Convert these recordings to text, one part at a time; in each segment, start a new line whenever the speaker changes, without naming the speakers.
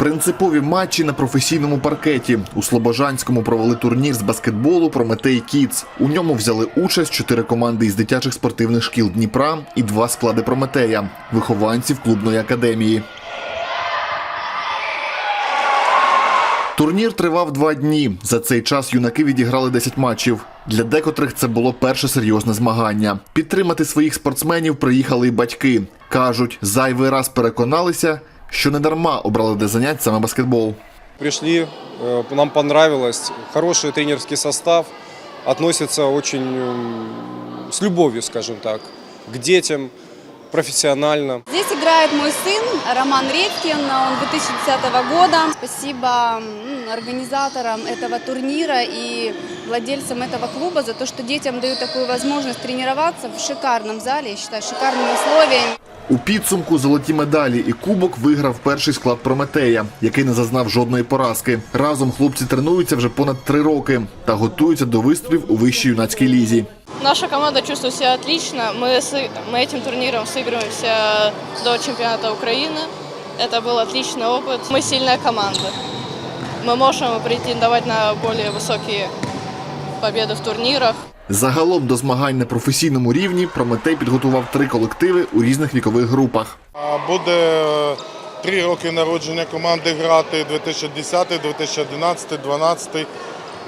Принципові матчі на професійному паркеті. У Слобожанському провели турнір з баскетболу Прометей Кітс. У ньому взяли участь чотири команди із дитячих спортивних шкіл Дніпра і два склади Прометея, вихованців клубної академії. Турнір тривав два дні. За цей час юнаки відіграли 10 матчів. Для декотрих це було перше серйозне змагання. Підтримати своїх спортсменів приїхали й батьки. Кажуть, зайвий раз переконалися, що не дарма обрали для занять саме баскетбол.
Пришли, э, нам понравилось. Хороший тренерский состав. Относится очень м, с любовью, скажем так, к детям, профессионально.
Здесь играет мой сын Роман Редькин, он 2010 года. Спасибо м, организаторам этого турнира и владельцам этого клуба за то, что детям дают такую возможность тренироваться в шикарном зале, я считаю, шикарные условия.
У підсумку золоті медалі і кубок виграв перший склад Прометея, який не зазнав жодної поразки. Разом хлопці тренуються вже понад три роки та готуються до виступів у вищій юнацькій лізі.
Наша команда чувствует себя отлично. Мы, с- мы этим турниром сыгрываемся до чемпионата Украины. Это был отличный опыт. Мы сильная команда. Мы можем претендовать на более высокие победы в турнирах.
Загалом до змагань на професійному рівні Прометей підготував три колективи у різних вікових групах.
Буде е, три роки народження команди грати 2010, 2011, 2012.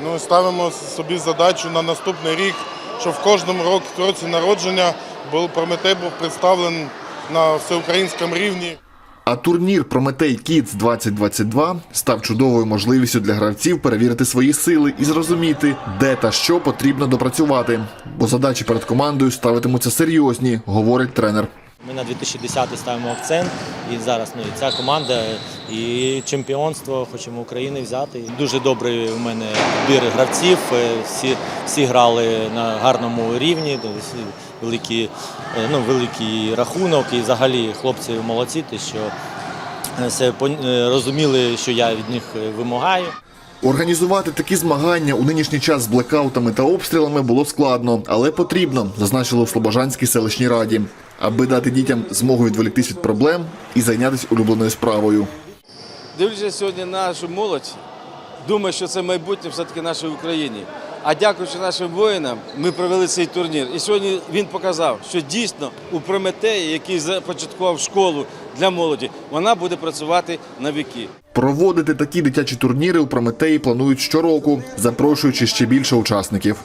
Ну, ставимо собі задачу на наступний рік, щоб в кожному році народження був Прометей був представлений на всеукраїнському рівні.
А турнір Прометей Kids 2022 став чудовою можливістю для гравців перевірити свої сили і зрозуміти, де та що потрібно допрацювати. Бо задачі перед командою ставитимуться серйозні, говорить тренер.
Ми на 2010 ставимо акцент, і зараз ну, і ця команда, і чемпіонство хочемо України взяти. Дуже добрий у мене підбір гравців. е, Всі, всі грали на гарному рівні, то всі великі, е, ну, великий рахунок. І взагалі хлопці молодці, що е, все розуміли, що я від них вимагаю.
Організувати такі змагання у нинішній час з блекаутами та обстрілами було складно, але потрібно, зазначили у Слобожанській селищній раді, аби дати дітям змогу відволіктись від проблем і зайнятися улюбленою справою.
Дивлячись сьогодні на нашу молодь, думаю, що це майбутнє все-таки нашої України. А дякуючи нашим воїнам, ми провели цей турнір. І сьогодні він показав, що дійсно у Прометеї, який започаткував школу для молоді, вона буде працювати на віки.
Проводити такі дитячі турніри у Прометеї планують щороку, запрошуючи ще більше учасників.